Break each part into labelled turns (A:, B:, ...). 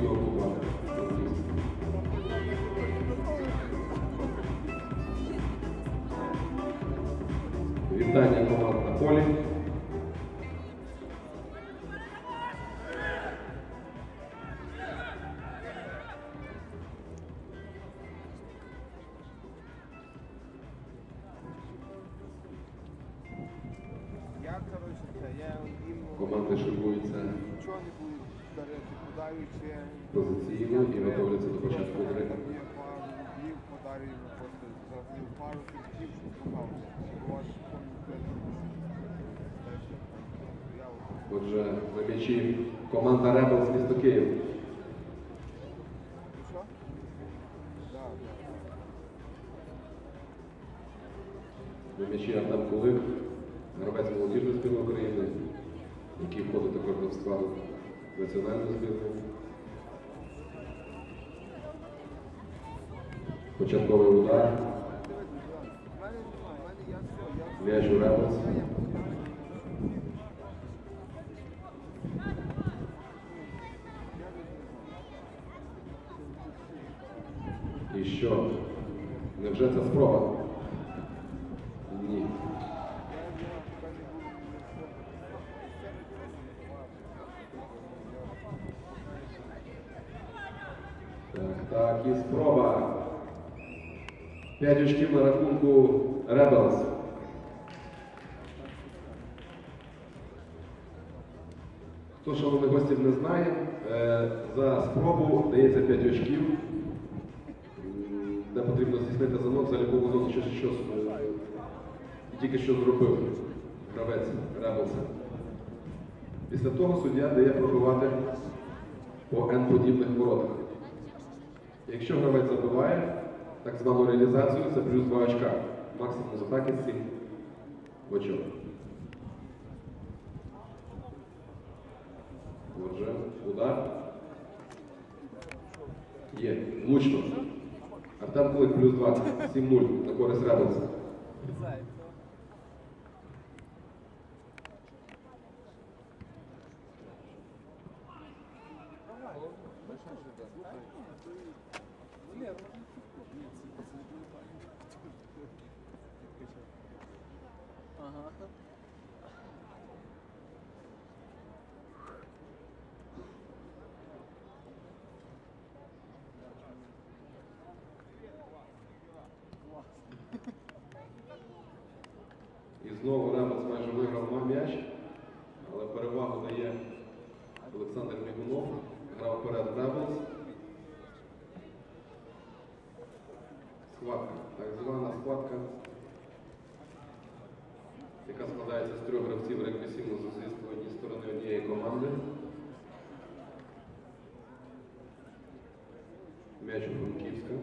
A: клубу. Вітання команд на полі. Команди шикуються
B: нічого не подаючи.
A: Позиційно і готуються до початку гри. Отже, на м'ячі команда Київ.
B: Ну що? Да, да.
A: На м'ячі Артем Кулик, гравець молодіжної збірної України, який входить також до складу національної збірної. Початковий удар, м'яч у Rebels. І що? Невже це спроба? Так, і спроба. П'ять очків на рахунку Rebels. Хто шановних гостів не знає, е, за спробу дається 5 очків, де потрібно здійснити занос за любого зону, що, е, тільки що зробив гравець Ребелса. Після того суддя дає пробивати по N-подібних воротах. Якщо гравець забиває так звану реалізацію, це плюс 2 очка. Максимум з атаки 7 очок. Отже, удар. Є. Влучно. Артем Кулик плюс 2. 7-0 на користь Ребелса. І знову Ребелс майже виграв мав м'яч, але перевагу дає Олександр Мігунов. Грав вперед Ребелс. Схватка. Так звана складка, яка складається з трьох гравців регресивно з однієї сторони однієї команди. М'яч у Франківська.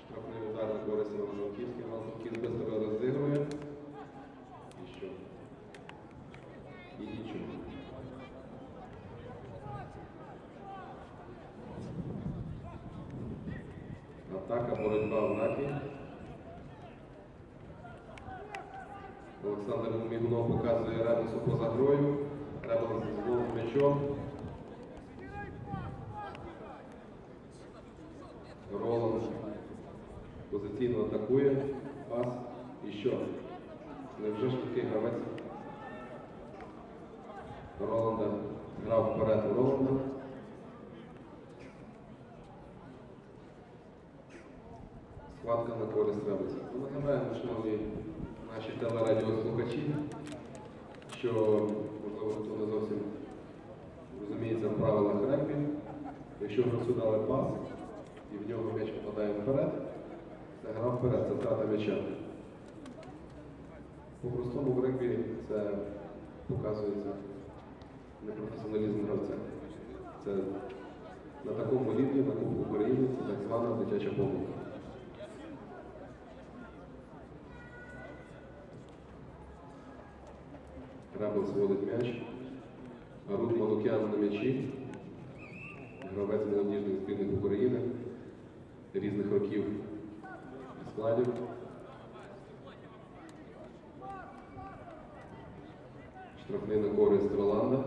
A: Штрафний удар на користь Івана Франківська. Іван Франківськ быстро розігрує. І що? І нічого. Атака, боротьба в ракі. Олександр Мігунов показує Ребусу поза грою. Знову з м'ячом. Роланд позиційно атакує. Пас. І що? Невже ж такий гравець? Роланда грав вперед Роланда. Схватка на користь Ребуса. Ну, нагадаємо, шановні наші телерадіослухачі, що, можливо, хто не зовсім розуміється в правилах регбі, якщо гравцю дали пас і в нього м'яч попадає вперед, це гра вперед, це втрата м'яча. По-простому в регбі це показується непрофесіоналізм гравця. Це на такому рівні, на Кубку України, це так звана дитяча помилка. Рабел зводить м'яч. Арут Манукян на м'ячі. Гравець молодіжних збірних України різних років складів. Штрафний на користь Роланда.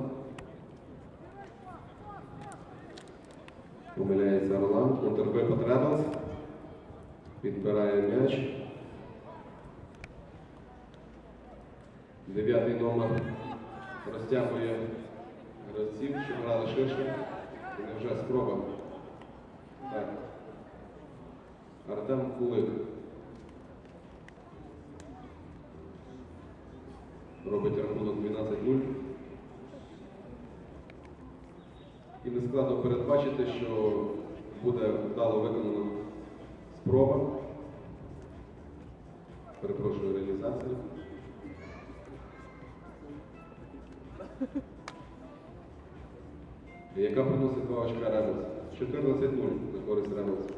A: Помиляється Роланд. Контрвипад Ребелс. Підбирає м'яч. Дев'ятий номер розтягує гравців, щоб грали ширше. І невже спроба. Так. Артем Кулик. Робить рахунок 12-0. І не складно передбачити, що буде вдало виконана спроба. Перепрошую реалізацію. Яка приносить ваша разниця? 14 нуль на користь Рейнольдса.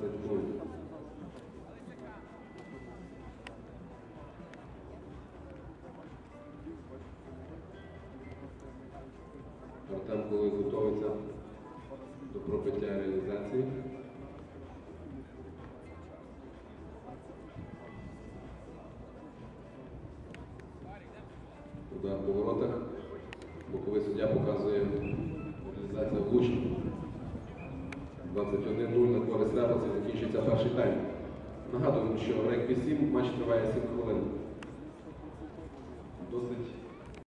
A: 22. Артем, коли готується до пропиття реалізації. Удар по воротах. Боковий суддя показує реалізацію влучно. 21-0 на користь Ребелса закінчується перший тайм. Нагадуємо, що регбі 7 матч триває 7 хвилин. Досить